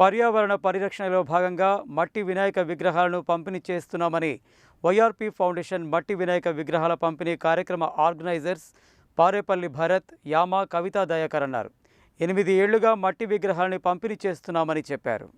పర్యావరణ పరిరక్షణలో భాగంగా మట్టి వినాయక విగ్రహాలను పంపిణీ చేస్తున్నామని వైఆర్పి ఫౌండేషన్ మట్టి వినాయక విగ్రహాల పంపిణీ కార్యక్రమ ఆర్గనైజర్స్ పారేపల్లి భరత్ యామ కవితా దయాకర్ అన్నారు. ఎనిమిది ఏళ్ళుగా మట్టి విగ్రహాలని పంపిణీ చేస్తున్నామని చెప్పారు.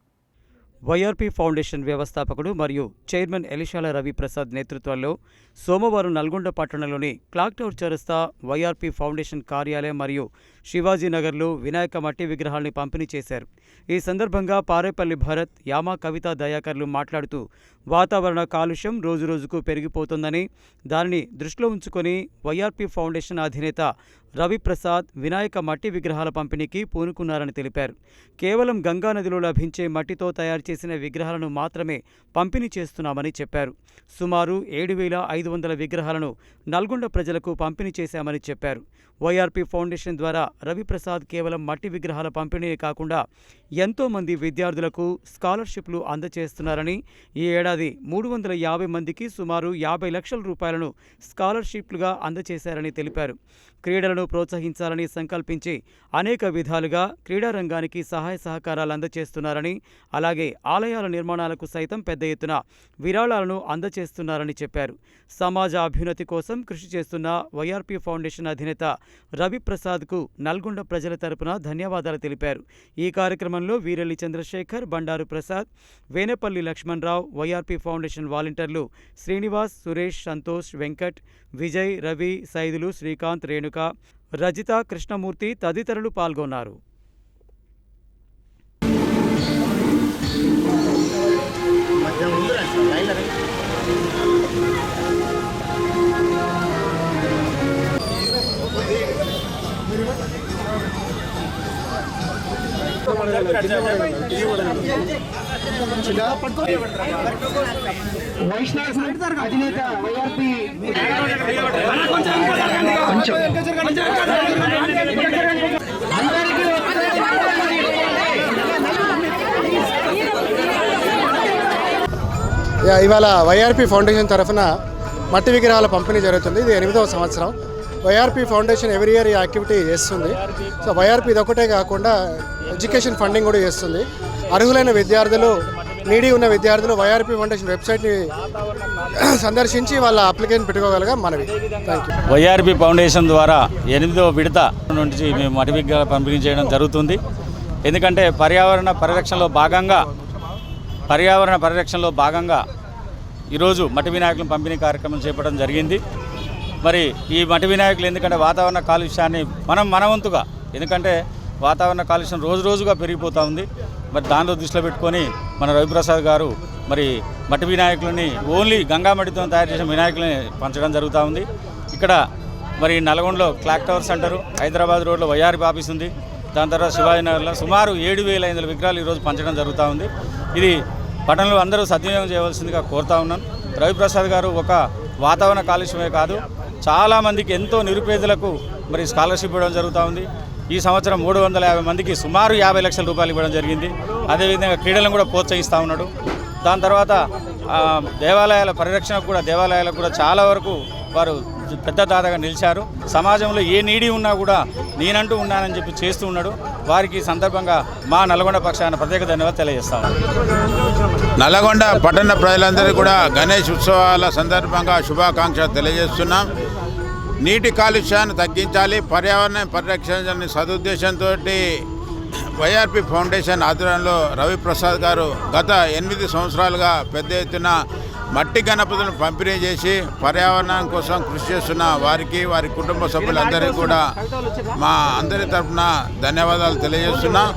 వైఆర్పి ఫౌండేషన్ వ్యవస్థాపకుడు మరియు చైర్మన్ ఎలిషాల రవిప్రసాద్ నేతృత్వంలో సోమవారం నల్గొండ పట్టణంలోని క్లాక్ టవర్ చౌరస్తా వైఆర్పి ఫౌండేషన్ కార్యాలయం మరియు శివాజీనగర్లో వినాయక మట్టి విగ్రహాల్ని పంపిణీ చేశారు. ఈ సందర్భంగా పారేపల్లి భరత్ యామా కవితా దయాకర్లు మాట్లాడుతూ వాతావరణ కాలుష్యం రోజురోజుకు పెరిగిపోతుందని దానిని దృష్టిలో ఉంచుకొని వైఆర్పి ఫౌండేషన్ అధినేత రవిప్రసాద్ వినాయక మట్టి విగ్రహాల పంపిణీకి పూనుకున్నారని తెలిపారు. కేవలం గంగానదిలో లభించే మట్టితో తయారు చేసిన విగ్రహాలను మాత్రమే పంపిణీ చేస్తున్నామని చెప్పారు. సుమారు ఏడు వేల ఐదు వందల విగ్రహాలను నల్గొండ ప్రజలకు పంపిణీ చేశామని చెప్పారు. వైఆర్పీ ఫౌండేషన్ ద్వారా రవిప్రసాద్ కేవలం మట్టి విగ్రహాల పంపిణీనే కాకుండా ఎంతోమంది విద్యార్థులకు స్కాలర్షిప్లు అందజేస్తున్నారని ఈ ఏడాది మూడు వందల యాభై మందికి సుమారు యాభై లక్షల రూపాయలను స్కాలర్షిప్లుగా అందజేశారని తెలిపారు. క్రీడలను ప్రోత్సహించాలని సంకల్పించి అనేక విధాలుగా క్రీడారంగానికి సహాయ సహకారాలు అందజేస్తున్నారని అలాగే ఆలయాల నిర్మాణాలకు సైతం పెద్ద ఎత్తున విరాళాలను అందజేస్తున్నారని చెప్పారు. సమాజ అభ్యున్నతి కోసం కృషి చేస్తున్న వైఆర్పీ ఫౌండేషన్ అధినేత రవిప్రసాద్కు నల్గొండ ప్రజల తరపున ధన్యవాదాలు తెలిపారు. ఈ కార్యక్రమంలో వీరెల్లి చంద్రశేఖర్ బండారు ప్రసాద్ వేనేపల్లి లక్ష్మణరావు వైఆర్పీ ఫౌండేషన్ వాలంటీర్లు శ్రీనివాస్ సురేష్ సంతోష్ వెంకట్ విజయ్ రవి సైదులు శ్రీకాంత్ రేణుక రజిత కృష్ణమూర్తి తదితరులు పాల్గొన్నారు. అధినేత వైఆర్పి అందరికీ ఇవాళ వైఆర్పి ఫౌండేషన్ తరఫున మట్టి విగ్రహాల పంపిణీ జరుగుతుంది. ఇది ఎనిమిదవ సంవత్సరం. వైఆర్పి ఫౌండేషన్ ఎవ్రీ ఇయర్ ఈ యాక్టివిటీ చేస్తుంది. సో వైఆర్పి ఇదొకటే కాకుండా ఎడ్యుకేషన్ ఫండింగ్ కూడా చేస్తుంది. అర్హులైన విద్యార్థులు నీడీ ఉన్న విద్యార్థులు వైఆర్పీ ఫౌండేషన్ వెబ్సైట్ని సందర్శించి వాళ్ళ అప్లికేషన్ పెట్టుకోగలగా మనవి. థ్యాంక్ యూ వైఆర్పీ ఫౌండేషన్ ద్వారా ఎనిమిదో విడత నుంచి మేము మట్టి విగ్రహాలు పంపిణీ చేయడం జరుగుతుంది. ఎందుకంటే పర్యావరణ పరిరక్షణలో భాగంగా పర్యావరణ పరిరక్షణలో భాగంగా ఈరోజు మటి వినాయకులను పంపిణీ కార్యక్రమం చేపట్టడం జరిగింది. మరి ఈ మటి వినాయకులు ఎందుకంటే వాతావరణ కాలుష్యాన్ని మనం మనవంతుగా ఎందుకంటే వాతావరణ కాలుష్యం రోజు రోజుగా పెరిగిపోతూ ఉంది. మరి దానిలో దృష్టిలో పెట్టుకొని మన రవిప్రసాద్ గారు మరి మట్టి వినాయకులని ఓన్లీ గంగామట్టితో తయారు చేసిన వినాయకులని పంచడం జరుగుతూ ఉంది. ఇక్కడ మరి నల్గొండలో క్లాక్ టవర్ సెంటరు హైదరాబాద్ రోడ్లో వైఆర్పి ఆఫీస్ ఉంది. దాని తర్వాత శివాజీనగర్లో సుమారు ఏడు వేల ఐదు వందల విగ్రహాలు ఈరోజు పంచడం జరుగుతూ ఉంది. ఇది పట్టణంలో అందరూ సద్వినియోగం చేయవలసిందిగా కోరుతా ఉన్నాను. రవిప్రసాద్ గారు ఒక వాతావరణ కాలుష్యమే కాదు చాలామందికి ఎంతో నిరుపేదలకు మరి స్కాలర్షిప్ ఇవ్వడం జరుగుతూ ఉంది. ఈ సంవత్సరం మూడు వందల యాభై మందికి సుమారు యాభై లక్షల రూపాయలు ఇవ్వడం జరిగింది. అదేవిధంగా క్రీడలను కూడా ప్రోత్సహిస్తూ ఉన్నాడు. దాని తర్వాత దేవాలయాల పరిరక్షణకు కూడా దేవాలయాలకు కూడా చాలా వరకు వారు పెద్ద దాదాగా నిలిచారు. సమాజంలో ఏ నీడి ఉన్నా కూడా నేనంటూ ఉన్నానని చెప్పి చేస్తూ ఉన్నాడు. వారికి సందర్భంగా మా నల్గొండ పక్షాన ప్రత్యేక ధన్యవాదాలు తెలియజేస్తాము నల్గొండ పట్టణ ప్రజలందరికీ కూడా గణేష్ ఉత్సవాల సందర్భంగా శుభాకాంక్షలు తెలియజేస్తున్నాం. నీటి కాలుష్యాన్ని తగ్గించాలి పర్యావరణం పరిరక్షణ సదుద్దేశంతో వైఆర్పి ఫౌండేషన్ ఆధ్వర్యంలో రవిప్రసాద్ గారు గత ఎనిమిది సంవత్సరాలుగా పెద్ద ఎత్తున మట్టి గణపతులను పంపిణీ చేసి పర్యావరణం కోసం కృషి చేస్తున్న వారికి వారి కుటుంబ సభ్యులందరికీ కూడా మా అందరి తరఫున ధన్యవాదాలు తెలియజేస్తున్నాం.